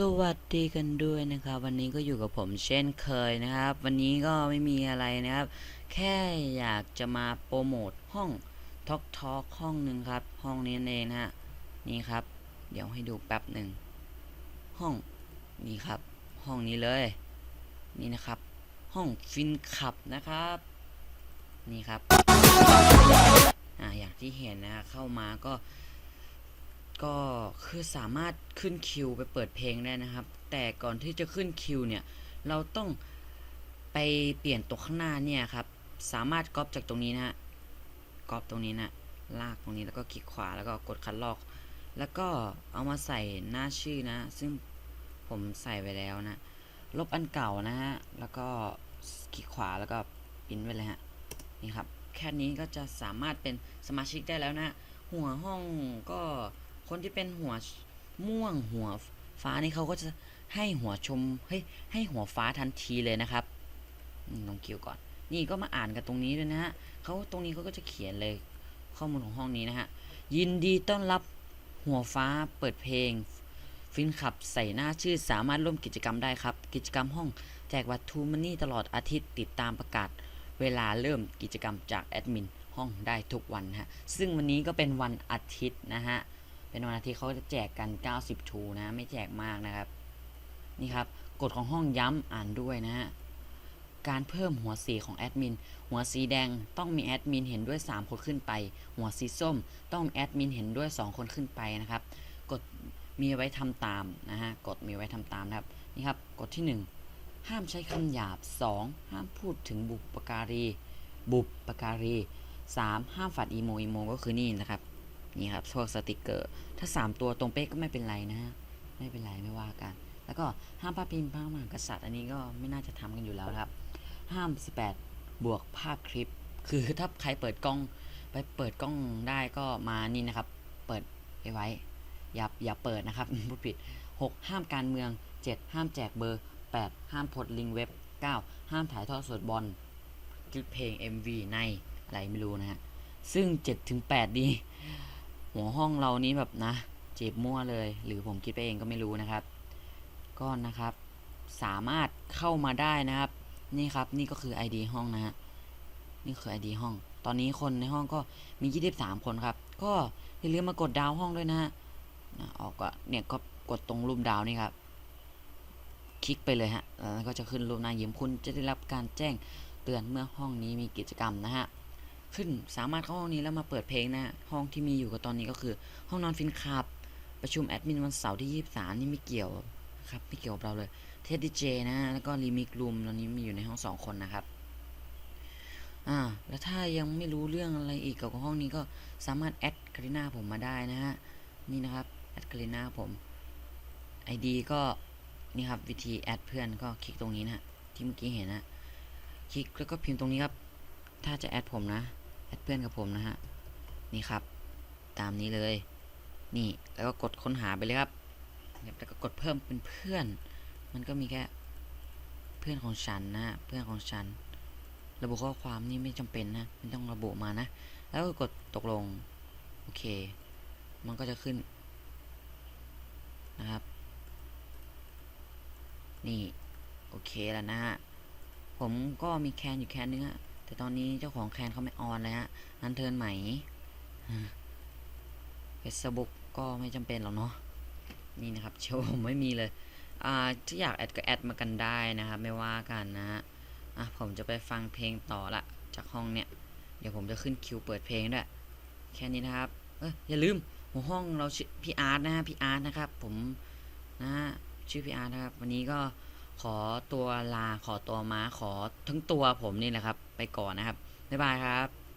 สวัสดีกันด้วยนะครับ วันนี้ก็อยู่กับผมเช่นเคยนะครับ วันนี้ก็ไม่มีอะไรนะครับ แค่อยากจะมาโปรโมทห้องท็อกทอกห้องหนึ่งครับ ห้องนี้เองนะฮะนี่ครับ เดี๋ยวให้ดูแป๊บหนึ่งห้องนี่ครับ ห้องนี้เลย นี่นะครับ ห้องฟินขับนะครับ นี่ครับอ่าอย่างที่เห็นนะฮะเข้ามาก็ ก็คือสามารถขึ้นคิวไปเปิดเพลงได้นะครับ แต่ก่อนที่จะขึ้นคิวเนี่ย เราต้องไปเปลี่ยนตัวข้างหน้าเนี่ยครับ สามารถก๊อปจากตรงนี้นะฮะ ก๊อปตรงนี้นะ ลากตรงนี้แล้วก็คลิกขวาแล้วก็กดคัดลอก แล้วก็เอามาใส่หน้าชื่อนะ ซึ่งผมใส่ไปแล้วนะ ลบอันเก่านะฮะ แล้วก็คลิกขวาแล้วก็ปิ้นไว้เลยฮะ นี่ครับ แค่นี้ก็จะสามารถเป็นสมาชิกได้แล้วนะ หัวห้องก็ คนที่เป็นหัวม่วงหัวฟ้านี่เขาก็จะให้หัวชมเฮ้ยให้หัวฟ้าทันทีเลยนะครับลองคิวก่อน นี่ก็มาอ่านกันตรงนี้ด้วยนะฮะเขาตรงนี้เขาก็จะเขียนเลยข้อมูลของห้องนี้นะฮะยินดีต้อนรับหัวฟ้าเปิดเพลง ฟินขับใส่หน้าชื่อสามารถร่วมกิจกรรมได้ครับ กิจกรรมห้องแจกวัตถุมันนี่ตลอดอาทิตย์ติดตามประกาศ เวลาเริ่มกิจกรรมจากแอดมินห้องได้ทุกวันฮะซึ่งวันนี้ก็เป็นวันอาทิตย์นะฮะ เป็นวันอาทิตย์เขาจะแจกกัน 90 ทูนะ ไม่แจกมากนะครับ นี่ครับ กฎของห้องย้ำอ่านด้วยนะฮะ การเพิ่มหัวสีของแอดมิน หัวสีแดงต้องมีแอดมินเห็นด้วย 3 คนขึ้นไป หัวสีส้มต้องแอดมินเห็นด้วย 2 คนขึ้นไปนะครับ กฎมีไว้ทำตามนะฮะ กฎมีไว้ทำตามนะครับ นี่ครับ กฎที่ 1 ห้ามใช้คำหยาบ 2. ห้ามพูดถึงบุปการี บุปการี 3. ห้ามฝัดอีโมอีโมก็คือนี่นะครับ นี่ครับพวกสติกเกอร์ ถ้า 3 ตัวตรงเป๊กก็ไม่เป็นไรนะ ไม่เป็นไรไม่ว่ากัน แล้วก็ห้ามภาพพิมพ์ภาพมหากษัตริย์อันนี้ก็ไม่น่าจะทำกันอยู่แล้วครับ ห้าม 18 บวกภาพคลิป คือถ้าใครเปิดกล้อง ไปเปิดกล้องได้ก็มานี่นะครับ เปิดไว้ไว้ อย่าอย่าเปิดนะครับพูดผิด 6 ห้ามการเมือง 7 ห้ามแจกเบอร์ 8 ห้ามโพสต์ลิงเว็บ 9 ห้ามถ่ายทอดสดบอลคลิปเพลง MV ในอะไรไม่รู้นะฮะ ซึ่ง7ถึง8ดี หัวห้องเรานี้แบบนะเจ็บมั่วเลย หรือผมคิดไปเองก็ไม่รู้นะครับ ก็นะครับ สามารถเข้ามาได้นะครับ นี่ครับนี่ก็คือ ID ห้องนะฮะนี่คือ ID ห้อง ตอนนี้คนในห้องก็มี 23 คนครับ ก็อย่าลืมมากดดาวห้องด้วยนะฮะนะออกก็เนี่ยก็กดตรงรูปดาวนี่ครับ คลิกไปเลยฮะแล้วก็จะขึ้นรูปหน้ายิ้มคุณจะได้รับการแจ้งเตือนเมื่อห้องนี้มีกิจกรรมนะฮะ ขึ้นสามารถเข้าห้องนี้แล้วมาเปิดเพลงนะฮะห้องที่มีอยู่กับตอนนี้ก็คือ ห้องนอนฟินคลับ ประชุมแอดมินวันเสาร์ที่ 23 นี่ไม่เกี่ยวครับไม่เกี่ยวกับเราเลยเทสดีเจนะ แล้วก็รีมิกรูมตอนนี้มีอยู่ในห้องสองคนนะครับอ่าแล้วถ้ายังไม่รู้เรื่องอะไรอีกเกี่ยวกับห้องนี้ก็สามารถแอดกริน่าผมมาได้นะฮะนี่นะครับแอดกริน่าผม ID ก็นี่ครับวิธีแอดเพื่อนก็คลิกตรงนี้นะฮะที่เมื่อกี้เห็นนะคลิกแล้วก็พิมพ์ตรงนี้ครับ ถ้าจะแอดผมนะ แอดเพื่อนกับผมนะฮะ นี่ครับ ตามนี้เลย นี่แล้วก็กดค้นหาไปเลยครับ แล้วก็กดเพิ่มเป็นเพื่อน มันก็มีแค่เพื่อนของฉันนะ เพื่อนของฉัน ระบุข้อความนี่ไม่จำเป็นนะ ไม่ต้องระบุมานะ แล้วก็กดตกลง โอเค มันก็จะขึ้น นะครับ นี่ โอเคแล้วนะฮะผมก็มีแคนอยู่แคนนึงอะ แต่ตอนนี้เจ้าของแคนเขาไม่ออนเลยฮะนันเทินใหม่เฟซบุ๊กก็ไม่จำเป็นหรอกเนาะนี่นะครับเชียวผมไม่มีเลย อ่าถ้าอยากแอดก็แอดมากันได้นะครับ ไม่ว่ากันนะฮะอะผมจะไปฟังเพลงต่อละจากห้องเนี่ย เดี๋ยวผมจะขึ้นคิวเปิดเพลงด้วยแค่นี้นะครับ เอยอย่าลืมหัวห้องเราชื่อพี่อาร์ตนะฮะพี่อาร์ตนะครับ ผมนะชื่อพี่อาร์ตนะครับ วันนี้ก็ ขอตัวลาขอตัวมาขอทั้งตัวผมนี่แหละครับ ไปก่อนนะครับ บ๊ายบายครับ